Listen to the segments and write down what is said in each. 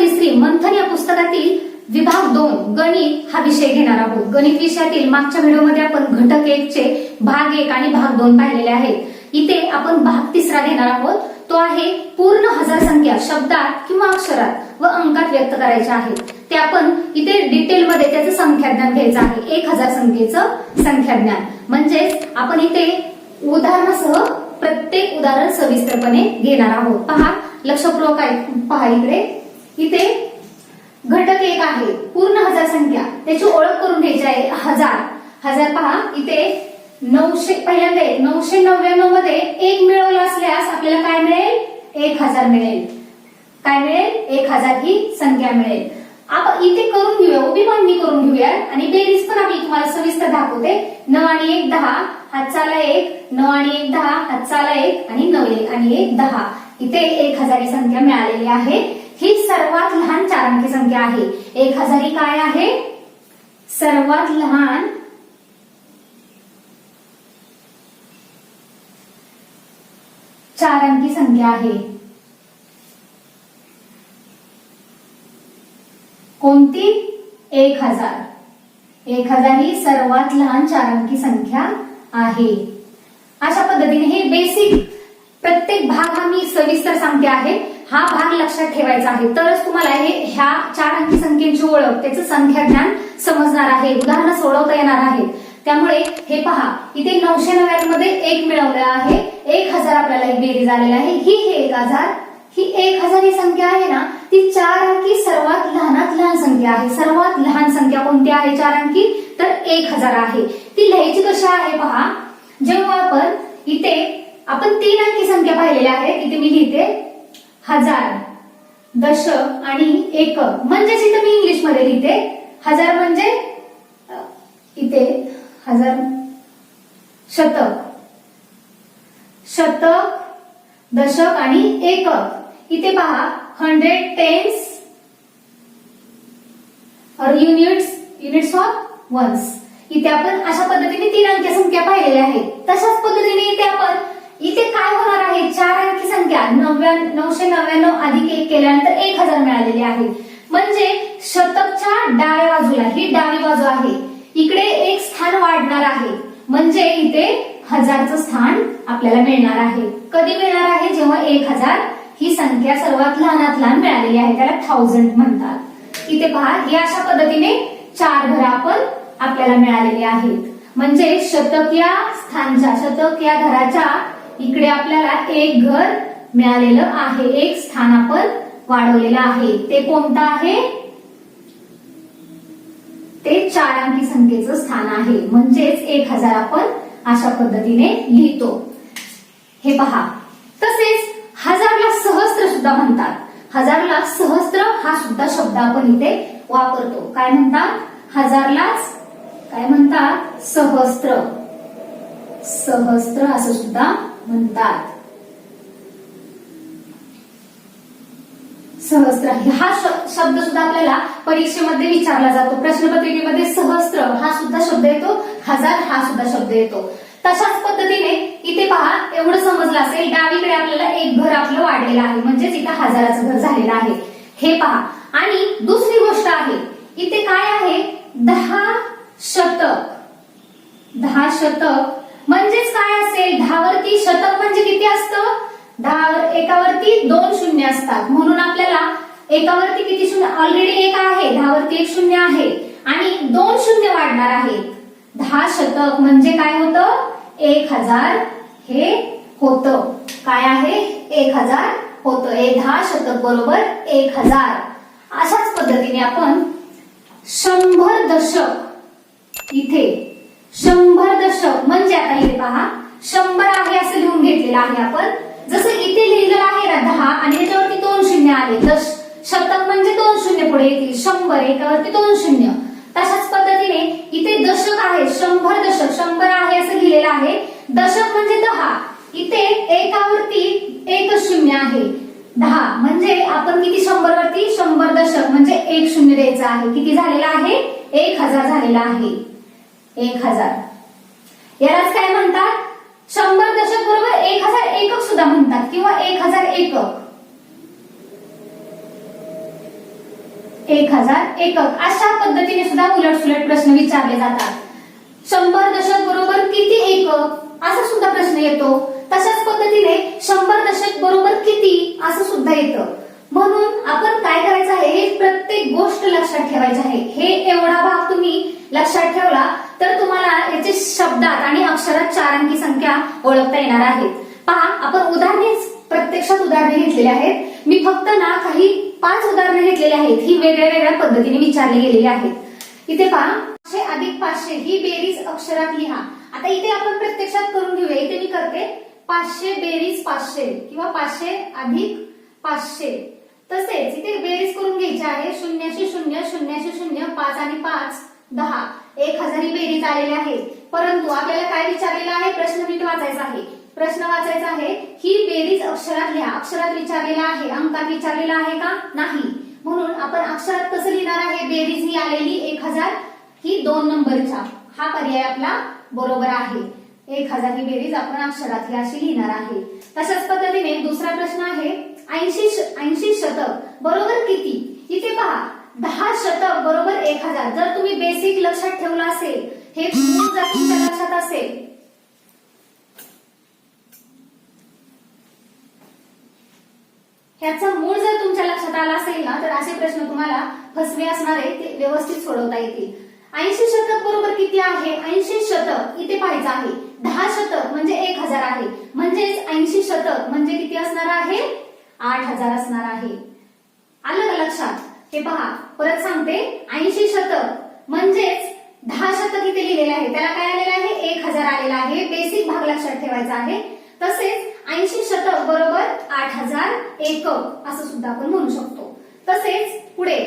तिसरी मंथन या पुस्तकातील विभाग दोन गणित हा विषय घेणार आहोत. गणित विषयातील मागच्या व्हिडिओमध्ये आपण घटक एक चे भाग एक आणि भाग दोन पाहिलेले आहेत. इथे आपण भाग तिसरा घेणार आहोत. तो आहे पूर्ण हजार संख्या शब्दात किंवा अक्षरात व अंकात व्यक्त करायच्या आहेत. ते आपण इथे डिटेलमध्ये त्याचं संख्याज्ञान घ्यायचं आहे. एक हजार संख्येचं संख्याज्ञान. म्हणजेच आपण इथे उदाहरणासह प्रत्येक उदाहरण सविस्तरपणे घेणार आहोत. पहा लक्षपूर्वक पहा इकडे. इथे घटक एक आहे पूर्ण हजार संख्या. त्याची ओळख करून घ्यायची आहे हजार. हजार पहा इथे नऊशे पहिल्यांदा नऊशे नव्याण्णवमध्ये एक मिळवला असल्यास आपल्याला काय मिळेल? एक हजार मिळेल. काय मिळेल? एक हजार ही संख्या मिळेल. आपण इथे करून घेऊया उभी मांडणी करून घेऊया आणि बेरीज पण आम्ही तुम्हाला सविस्तर दाखवते. नऊ आणि एक दहा हातचाला एक. नऊ आणि एक दहा हातचाला एक. आणि नऊ एक आणि एक दहा. इथे एक हजार ही संख्या मिळालेली आहे. ही सर्वात लहान चार अंकी संख्या आहे. एक हज़ार काय आहे? सर्वात लहान चार अंकी संख्या आहे. कोणती? एक हज़ार. एक हज़ार ही सर्वात लहान चार अंकी संख्या आहे. अशा पद्धतीने हे बेसिक प्रत्येक भाग हा मी सविस्तर सांगते आहे. हा भाग लक्षात ठेवायचा आहे. तरच तुम्हाला हे ह्या चार अंकी संख्येची ओळख त्याचं संख्या ज्ञान समजणार आहे. उदाहरणं सोडवता येणार आहे त्यामुळे हे पहा इथे नऊशे नव्याण्णवमध्ये एक मिळवलं आहे. एक हजार आपल्याला एक बेरीज आलेला आहे. ही एक हजार ही एक हजार ही संख्या आहे ना ती चार अंकी सर्वात लहानात लहान संख्या आहे. सर्वात लहान संख्या कोणती आहे चार अंकी? तर एक हजार आहे. ती लिहायची कशी आहे पहा? जेव्हा आपण इथे आपण तीन अंकी संख्या पाहिलेल्या आहेत इथे मी लिहिते. हजार दशक आणि एकक म्हणजेच इथे मी इंग्लिशमध्ये लिहिते. हजार म्हणजे इथे हजार शतक. शतक दशक आणि एकक इथे पहा हंड्रेड टेन्स और युनिट्स युनिट्स ऑफ वन्स इथे आपण अशा पद्धतीने तीन अंकी संख्या पाहिलेल्या आहेत. तशाच पद्धतीने इथे आपण इथे काय होणार आहे? चार अंकी संख्या नव्या नऊशे नव्याण्णव अधिक एक केल्यानंतर एक हजार मिळालेली आहे. म्हणजे शतकच्या डाव्या बाजूला ही डावी बाजू आहे. इकडे एक स्थान वाढणार आहे. म्हणजे इथे हजारचं स्थान आपल्याला मिळणार आहे. कधी मिळणार आहे? जेव्हा एक हजार ही संख्या सर्वात लहानात लहान मिळालेली आहे. त्याला थाउजंड म्हणतात. इथे पहा हे अशा पद्धतीने चार घरा आपण आपल्याला मिळालेली आहेत. म्हणजे शतक या स्थानच्या शतक या घराच्या इकडे आपल्याला एक घर मिळालेलं आहे. एक स्थान आपण वाढवलेलं आहे. ते कोणतं आहे? ते चार अंकी संख्येचं स्थान आहे. म्हणजेच एक हजार आपण अशा पद्धतीने लिहितो. हे पहा. तसेच हजारला सहस्त्र सुद्धा म्हणतात. हजारला सहस्त्र हा सुद्धा शब्द आपण इथे वापरतो. काय म्हणतात? हजारलाच काय म्हणतात? सहस्त्र सहस्त्र असं सुद्धा म्हणतात. सहस्त्र. हा शब्द सुद्धा आपल्याला परीक्षेमध्ये विचारला जातो. प्रश्नपत्रिकेमध्ये सहस्त्र हा सुद्धा शब्द येतो हजार हा सुद्धा शब्द येतो. तशाच पद्धतीने इथे पहा एवढं समजलं असेल डावीकडे आपल्याला एक घर आपलं वाढलेलं आहे. म्हणजेच इथं हजाराचं घर झालेलं आहे. हे पहा. आणि दुसरी गोष्ट आहे इथे काय आहे? दहा शतक. दहा शतक म्हणजेच काय असेल? दहावरती शतक म्हणजे किती असतं? दहा एकावरती दोन शून्य असतात. म्हणून आपल्याला एकावरती किती शून्य? ऑलरेडी एक आहे. दहावरती एक शून्य आहे. आणि दोन शून्य वाढणार आहेत. दहा शतक म्हणजे काय होतं? एक हजार हे होतं. काय आहे? एक हजार होतं. हे दहा शतक बरोबर एक हजार. अशाच पद्धतीने आपण शंभर दशक इथे शंभर म्हणजे आता इथे पहा शंभर आहे असं लिहून घेतलेलं आहे आपण. जसं इथे लिहिलेलं आहे ना दहा आणि त्याच्यावरती दोन शून्य आले तर शतक म्हणजे दोन शून्य पुढे येतील. शंभर एकावरती दोन शून्य. तशाच पद्धतीने इथे दशक आहे शंभर दशक. शंभर आहे असं लिहिलेलं आहे. दशक म्हणजे दहा. इथे एकावरती एक शून्य आहे. दहा. म्हणजे आपण किती शंभर वरती शंभर दशक. म्हणजे एक शून्य द्यायचं आहे. किती झालेला आहे? एक हजार झालेला आहे. एक हजार. यालाच काय म्हणतात? शंभर दशक बरोबर एक हजार एकक सुद्धा म्हणतात किंवा एक हजार एकक. एक हजार एकक. अशा पद्धतीने सुद्धा उलट प्रश्न विचारले जातात. शंभर दशक बरोबर किती एकक? असा सुद्धा प्रश्न येतो. तशाच पद्धतीने शंभर दशक बरोबर किती? असं सुद्धा येतं. म्हणून आपण काय करायचं आहे? हे प्रत्येक गोष्ट लक्षात ठेवायची आहे. हे एवढा भाग तुम्ही लक्षात ठेवला तर तुम्हाला याचे शब्दात आणि अक्षरात चार अंकी संख्या ओळखता येणार आहेत. पहा आपण उदाहरणे प्रत्यक्षात उदाहरणे घेतलेली आहेत. मी फक्त ना काही पाच उदाहरणे घेतलेली आहेत ही वेगळ्या वेगळ्या पद्धतीने विचारली गेलेली आहेत. इथे पहा पाचशे अधिक पाचशे ही बेरीज अक्षरात लिहा. आता इथे आपण प्रत्यक्षात करून घेऊया. इथे मी करते पाचशे बेरीज पाचशे किंवा पाचशे अधिक पाचशे. तसेच इथे बेरीज करून घ्यायची आहे. शून्याशी शून्य शून्याशी शून्य पाच आणि पाच दहा. एक हजारी बेरीज आलेली आहे. परंतु आपल्याला काय विचारलेला आहे? प्रश्न नीट वाचायचा आहे. प्रश्न वाचायचा आहे ही बेरीज अक्षरात लिहा अक्षरात विचारलेला आहे. अंकात विचारलेला आहे का? नाही. म्हणून आपण अक्षरात कसं लिहिणार आहे? बेरीज ही आलेली एक हजार ही दोन नंबरच्या. हा पर्याय आपला बरोबर आहे. एक हजार ही बेरीज आपण अक्षरात ही अशी लिहिणार आहे. तशाच पद्धतीने दुसरा प्रश्न आहे ऐंशी ऐंशी शतक. बरोबर किती? इथे पहा. दहा शतक बरोबर एक हजार. जर तुम्ही बेसिक लक्षात ठेवलं असेल हे मूळ जर तुमच्या लक्षात असेल. ह्याचा मूळ जर तुमच्या लक्षात आला असेल ना तर असे प्रश्न तुम्हाला फसवे असणारे ते व्यवस्थित सोडवता येतील. ऐंशी शतक बरोबर किती आहे? ऐंशी शतक इथे पाहायचं आहे. दहा शतक म्हणजे एक हजार आहे. म्हणजेच ऐंशी शतक म्हणजे किती असणार आहे? आठ हजार असणार आहे. आलं लक्षात? हे पहा परत सांगते. ऐंशी शतक म्हणजेच दहा शतक इथे लिहिलेले आहे. त्याला काय आलेलं आहे? एक हजार आलेला आहे. बेसिक भाग लक्षात ठेवायचा आहे. तसेच ऐंशी शतक बरोबर आठ हजार एकक असं सुद्धा आपण म्हणू शकतो. तसेच पुढे.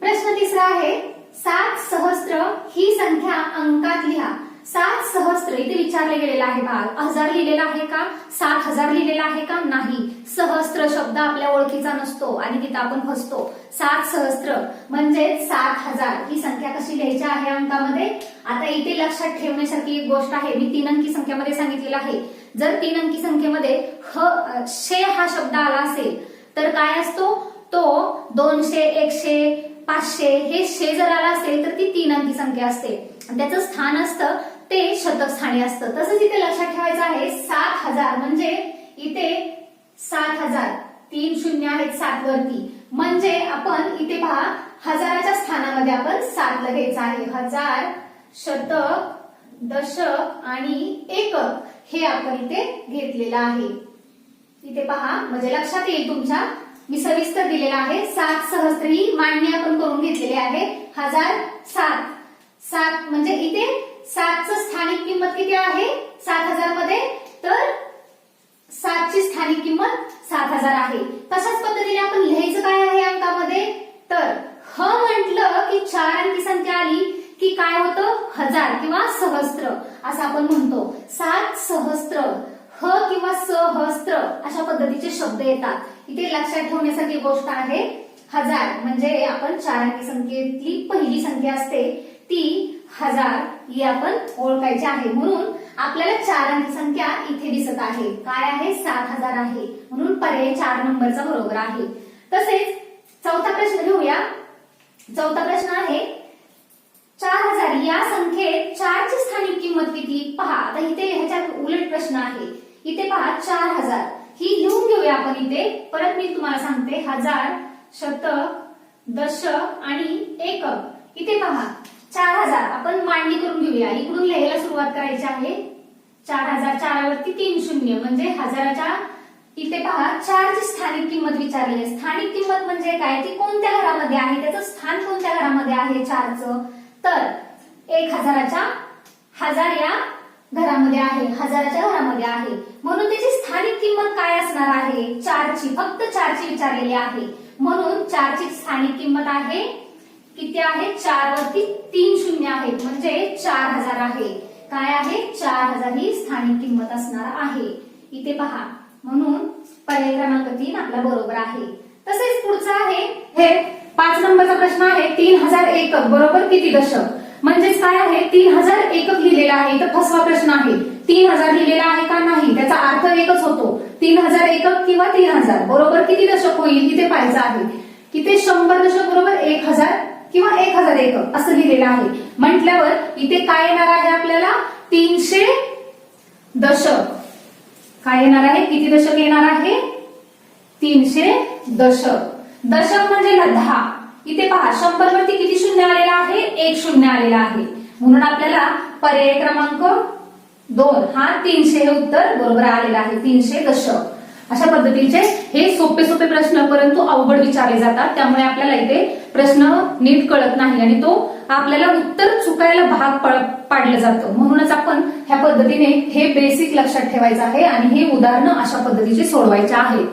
प्रश्न तिसरा आहे सात सहस्त्र ही संख्या अंकात लिहा. सात सहस्त्र इथे विचारले गेलेला आहे भाग हजार लिहिलेला आहे का? सात हजार लिहिलेला आहे का? नाही. सहस्त्र शब्द आपल्या ओळखीचा नसतो आणि तिथं आपण फसतो. सात सहस्त्र म्हणजे सात हजार. ही संख्या कशी लिहायची आहे अंकामध्ये? आता इथे लक्षात ठेवण्यासारखी एक गोष्ट आहे. मी तीन अंकी संख्येमध्ये सांगितलेलं आहे. जर तीन अंकी संख्येमध्ये ह शे हा शब्द आला असेल तर काय असतो? तो दोनशे एकशे पाचशे हे शे जर आला असेल तर ती तीन अंकी संख्या असते. त्याचं स्थान असतं ते शतक स्थानी असतं. तसंच इथे लक्षात ठेवायचं आहे सात हजार म्हणजे इथे सात हजार. तीन शून्य आहेत सात वरती. म्हणजे आपण इथे पहा हजाराच्या स्थानामध्ये आपण सातला घ्यायचं आहे. हजार शतक दशक आणि एकक हे आपण इथे घेतलेलं आहे. इथे पहा म्हणजे लक्षात येईल तुमच्या. मी सविस्तर दिलेला आहे. सात सहस्त्र ही मांडणी आपण करून घेतलेली आहे. हजार सात. सात म्हणजे इथे सातचं स्थानिक किंमत किती आहे? सात हजारमध्ये? तर सातची स्थानिक किंमत सात हजार आहे. तशाच पद्धतीने आपण लिहायचं काय आहे अंकामध्ये? तर ह म्हटलं की चार अंकी संख्या आली की काय होतं? हजार किंवा सहस्त्र असं आपण म्हणतो. सात सहस्त्र ह किंवा सहस्त्र अशा पद्धतीचे शब्द येतात. इथे लक्षात ठेवण्यासारखी गोष्ट आहे. हजार म्हणजे आपण चार अंकी संख्येतली पहिली संख्या असते. ती हजार ही आपण ओळखायची आहे. म्हणून आपल्याला चार अंकी संख्या इथे दिसत आहे. काय आहे? सात हजार आहे. म्हणून पर्याय चार नंबरचा बरोबर आहे. तसेच चौथा प्रश्न घेऊया. चौथा प्रश्न आहे चार हजार या संख्येत चारची स्थानिक किंमत किती? पहा आता इथे ह्याच्यात उलट प्रश्न आहे. इथे पहा चार हजार. ही लिहून घेऊया आपण इथे. परत मी तुम्हाला सांगते. हजार शतक दशक आणि एकक. इथे पहा चार हजार. आपण मांडणी करून घेऊया. इकडून लिहायला सुरुवात करायची आहे. चार हजार चारावरती तीन शून्य. म्हणजे हजाराच्या इथे पहा चारची स्थानिक किंमत विचारली आहे. स्थानिक किंमत म्हणजे काय? ती कोणत्या घरामध्ये आहे? त्याचं स्थान कोणत्या घरामध्ये आहे चारचं? तर एक हजाराच्या हजार या घरामध्ये आहे. हजाराच्या घरामध्ये आहे. म्हणून त्याची स्थानिक किंमत काय असणार आहे? चारची. फक्त चारची विचारलेली आहे. म्हणून चारची स्थानिक किंमत आहे किती आहे? चार वरती तीन शून्य आहेत म्हणजे चार हजार आहे. काय आहे? चार हजार ही स्थानिक किंमत असणार आहे. इथे पहा. म्हणून पर्याय क्रमांक तीन आपला बरोबर आहे. तसेच पुढचा आहे. हे पाच नंबरचा प्रश्न आहे. तीन हजार एकक. बरोबर किती दशक? म्हणजेच काय आहे? तीन हजार एकक लिहिलेला आहे. इथं फसवा प्रश्न आहे. तीन हजार लिहिलेला आहे का नाही? त्याचा अर्थ एकच होतो. तीन हजार एकक किंवा तीन हजार. बरोबर किती दशक होईल? इथे पाहायचं आहे. इथे शंभर दशक बरोबर एक हजार किंवा एक हजार एक असं लिहिलेलं आहे. म्हटल्यावर इथे काय येणार आहे आपल्याला? तीनशे दशक. काय येणार आहे? किती दशक येणार आहे? तीनशे दशक. दशक म्हणजे ना दहा इथे पहा शंभर वरती किती शून्य आलेला आहे? एक शून्य आलेला आहे. म्हणून आपल्याला पर्याय क्रमांक दोन हा तीनशे हे उत्तर बरोबर आलेलं आहे. तीनशे दशक. अशा पद्धतीचे हे सोपे सोपे प्रश्न परंतु अवघड विचारले जातात. त्यामुळे आपल्याला इथे प्रश्न नीट कळत नाही आणि तो आपल्याला उत्तर चुकायला भाग पाडलं जातं. म्हणूनच आपण ह्या पद्धतीने हे बेसिक लक्षात ठेवायचं आहे आणि हे उदाहरणं अशा पद्धतीचे सोडवायचे आहेत.